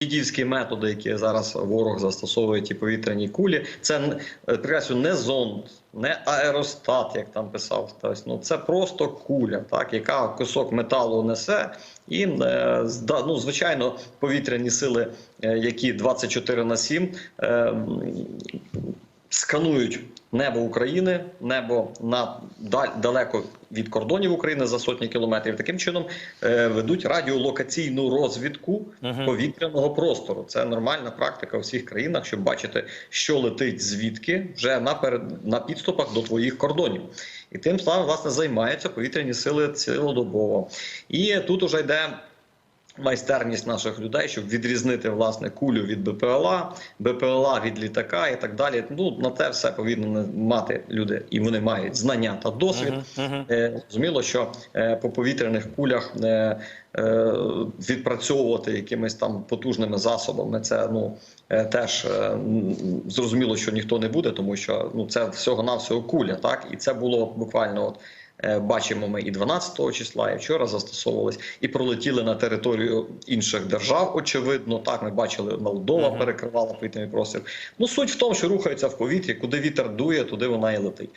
Дідівські методи, які зараз ворог застосовує ті повітряні кулі, це е, не зонд, не аеростат, як там писав хтось. Ну це просто куля, так яка кусок металу несе, і е, ну, звичайно, повітряні сили, е, які 24 на 7, е, м, сканують небо України, небо на далеко від кордонів України за сотні кілометрів. Таким чином е, ведуть радіолокаційну розвідку повітряного простору. Це нормальна практика у всіх країнах, щоб бачити, що летить звідки вже на перед на підступах до твоїх кордонів. І тим самим власне займаються повітряні сили цілодобово. І тут уже йде майстерність наших людей, щоб відрізнити власне кулю від БПЛА, БПЛА від літака і так далі. Ну на те все повинні мати люди, і вони мають знання та досвід. Е, Зрозуміло, що е, по повітряних кулях е, е, відпрацьовувати якимись там потужними засобами, це ну е, теж е, зрозуміло, що ніхто не буде, тому що ну це всього навсього куля, так і це було буквально от. Е, Бачимо, ми і 12 числа, і вчора застосовувались, і пролетіли на територію інших держав. Очевидно, так ми бачили, Молдова перекривала повітряний простір. Ну суть в тому, що рухаються в повітрі, куди вітер дує, туди вона і летить.